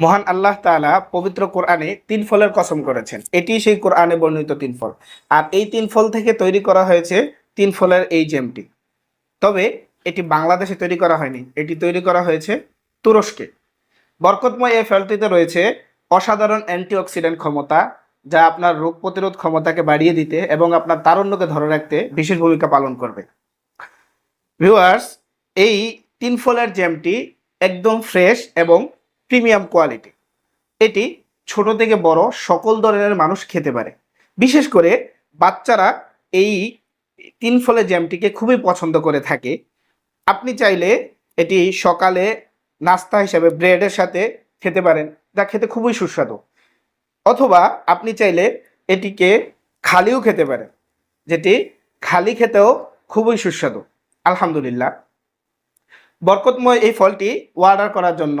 মহান আল্লাহ তাআলা পবিত্র কোরআনে তিন ফলের কসম করেছেন। এটি সেই কোরআনে বর্ণিত তিন ফল। আর এই তিন ফল থেকে তৈরি করা হয়েছে তিন ফলের এই জেমটি। তবে এটি বাংলাদেশে তৈরি করা হয়নি। এটি তৈরি করা হয়েছে তুরস্কে। বরকতময় এই ফলটিতে রয়েছে অসাধারণ অ্যান্টিঅক্সিডেন্ট ক্ষমতা, যা আপনার রোগ প্রতিরোধ ক্ষমতাকে বাড়িয়ে দিতে এবং আপনার তারুণ্যকে ধরে রাখতে বিশেষ ভূমিকা পালন করবে। ভিউয়ার্স, এই তিন ফলের জ্যামটি একদম ফ্রেশ এবং প্রিমিয়াম কোয়ালিটি। এটি ছোট থেকে বড় সকল ধরনের মানুষ খেতে পারে। বিশেষ করে বাচ্চারা এই তিন ফলের জ্যামটিকে খুবই পছন্দ করে থাকে। আপনি চাইলে এটি সকালে নাস্তা হিসাবে ব্রেডের সাথে খেতে পারেন, যা খেতে খুবই সুস্বাদু। অথবা আপনি চাইলে এটিকে খালিও খেতে পারেন, যেটি খালি খেতেও খুবই সুস্বাদু। আলহামদুলিল্লাহ। বরকতময় এই ফলটি অর্ডার করার জন্য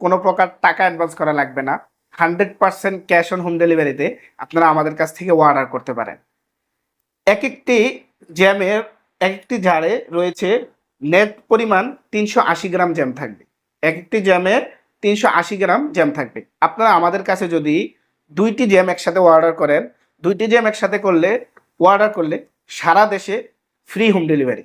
কোনো প্রকার টাকা অ্যাডভান্স করা লাগবে না। Hundred percent cash on home ডেলিভারিতে আপনারা আমাদের কাছ থেকে অর্ডার করতে পারেন। এক একটি জ্যামের এক একটি ঝাড়ে রয়েছে নেট পরিমাণ তিনশো আশি গ্রাম জ্যাম থাকবে। এক একটি জ্যামের তিনশো আশি গ্রাম জ্যাম থাকবে। আপনারা আমাদের কাছে যদি দুইটি জ্যাম একসাথে অর্ডার করেন, দুইটি জ্যাম একসাথে করলে অর্ডার করলে সারা দেশে ফ্রি হোম ডেলিভারি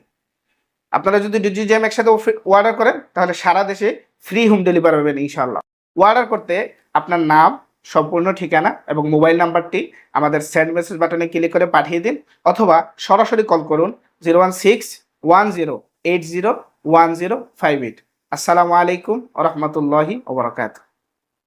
আপনারা যদি দুটি জ্যাম একসাথে অর্ডার করেন, তাহলে সারা দেশে ফ্রি হোম ডেলিভারি পাবেন ইনশাল্লাহ অর্ডার করতে আপনার নাম, সম্পূর্ণ ঠিকানা এবং মোবাইল নাম্বারটি আমাদের সেন্ড মেসেজ বাটনে ক্লিক করে পাঠিয়ে দিন অথবা সরাসরি কল করুন zero one six one zero eight zero one zero five eight আসসালামু আলাইকুম রহমতুল্লাহি ওবরাকাতু